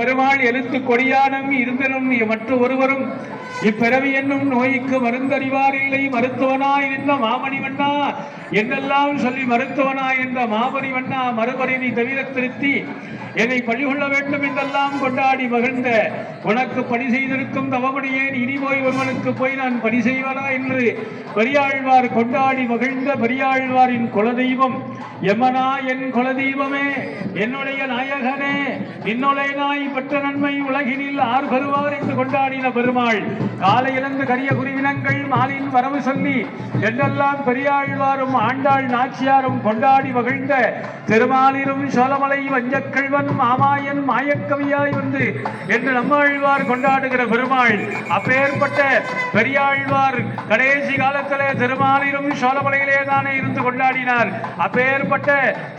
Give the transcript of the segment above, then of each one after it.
பெருமாள் எழுத்து கொடியானம் இருந்தனும் மற்ற ஒருவரும். இப்பிறவி என்னும் நோய்க்கு மருந்தறிவார் இல்லை மருத்துவனாய் இருந்த மாமணி வண்ணா என்னெல்லாம் சொல்லி மருத்துவனாய் என்ற மாமணி வண்ணா தவிர திருத்தி. என்னை பழிகொள்ள வேண்டும் என்றெல்லாம் கொண்டாடி மகிழ்ந்த. உனக்கு பணி செய்திருக்கும் தவமணியேன் இனி போய் ஒருவனுக்கு போய் நான் பணி செய்வனா என்று பெரியாழ்வார் கொண்டாடி மகிழ்ந்த பெரியாழ்வாரின் குலதெய்வம். எமனா என் குலதெய்வமே என்னுடைய நாயகனே இன்னொலை நாய் பெற்ற நன்மை உலகினில் ஆறு பெறுவார் என்று கொண்டாடின பெருமாள். காலை இழந்து கரிய குருவினங்கள் மாலின் வரவு சொல்லி என்றெல்லாம் பெரியாழ்வாரும் ஆண்டாள் நாச்சியாரும் கொண்டாடி மகிழ்ந்த திருமாலிரும் சோழமலை வஞ்சக்கள்வன் மாமாயன் மாயக்கவியாய் வந்து என்று நம்மாழ்வார் கொண்டாடுகிற பெருமாள். அப்பேற்பட்ட பெரியாழ்வார் கடைசி காலத்திலே திருமாலிரும் சோழமலையிலே தானே இருந்து கொண்டாடினார். அப்பேற்பட்ட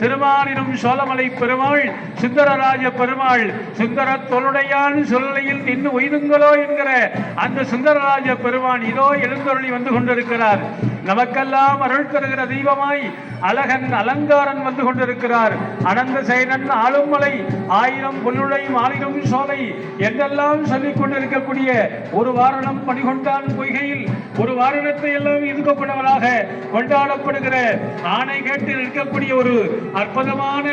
திருமாலிரும் சோழமலை பெருமாள் சுந்தரராஜ பெருமாள் சுந்தர தொழுடையான் சொல்லையில் நின்று ஒய்துங்களோ என்கிற அந்த சுந்தரராஜ பெருமான் இதோ எழுந்தருளி வந்து கொண்டிருக்கிறார். நமக்கெல்லாம் அருள் தருகிற தெய்வமாய் அழகன் அலங்காரன் வந்து கொண்டிருக்கிறார். அனந்த சேனன் ஆளுமலை ஆயிரம் புல்லுடை மாலிடம் சோலை என்றெல்லாம் சொல்லிக் கொண்டிருக்கக்கூடிய ஒரு வாரணம் பணிகொண்டான் பொய்கையில். ஒரு வாரணத்தை எல்லாம் இதுக்கப்பட்டவராக கொண்டாடப்படுகிற ஆணை கேட்டு இருக்கக்கூடிய ஒரு அற்புதமான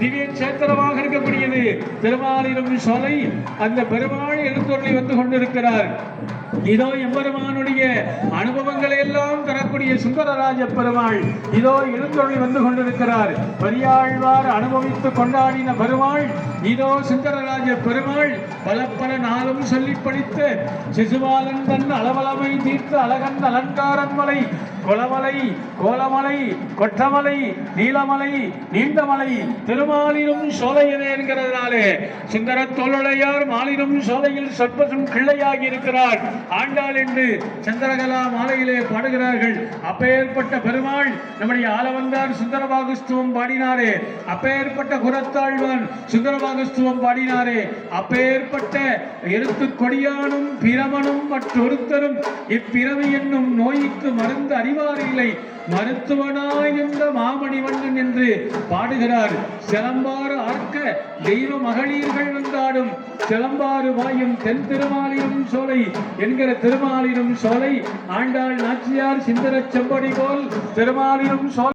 திவ்ய சேத்திரமாக இருக்கக்கூடியது திருமாலிடம் சோலை. அந்த பெருமாள் எழுத்தொருளை வந்து கொண்டிருக்கிறார். இதோ எம்பெருமானுடைய அனுபவங்களை எல்லாம் தரக்கூடிய சுந்தரராஜ பெருமாள் இதோ எழுந்தொழி வந்து கொண்டிருக்கிறார். பெரியாழ்வார் அனுபவித்து கொண்டாடின பெருமாள் இதோ சுந்தரராஜ பெருமாள் பல பல நாளும் சொல்லி படித்து சிசுபாலன் தன் அளவளமை தீர்த்து அழகன் அலங்காரன் மலை குளமலை கோலமலை கொற்றமலை நீலமலை நீண்டமலை திருமாலிலும் சோலையனே என்கிறதுனாலே சுந்தர தொல்லுடையார் மாலிலும் சோலையில் சொற்பசும் கிள்ளையாகி இருக்கிறார். ஆண்டாள் என்று சந்திரகலா மாலையிலே பாடுகிறார்கள். அப்பேற்பட்ட பெருமாள் நம்முடைய ஆலவந்தார் சுந்தரபாகுஸ்துவம் பாடினாரே. அப்பேற்பட்ட குரத்தாழ்வான் சுந்தரபாகுஸ்துவம் பாடினாரே. அப்பேற்பட்ட எழுத்து கொடியானும் பிரமனும் மற்றொருத்தரும் இப்பிறவி என்னும் நோய்க்கு மருந்து அறிவாரில்லை மருத்துவனாய் நின்ற மாமணி வண்ணன் என்று பாடுகிறார். சிலம்பாறு ஆர்க்க தெய்வ மகளிர்கள் வந்தாடும் சிலம்பாறு வாயும் தென் திருமாலிரும் சோலை என்கிற திருமாலிரும் சோலை ஆண்டாள் நாச்சியார் சிந்தரச் செம்படி போல் திருமாலிரும் சோலை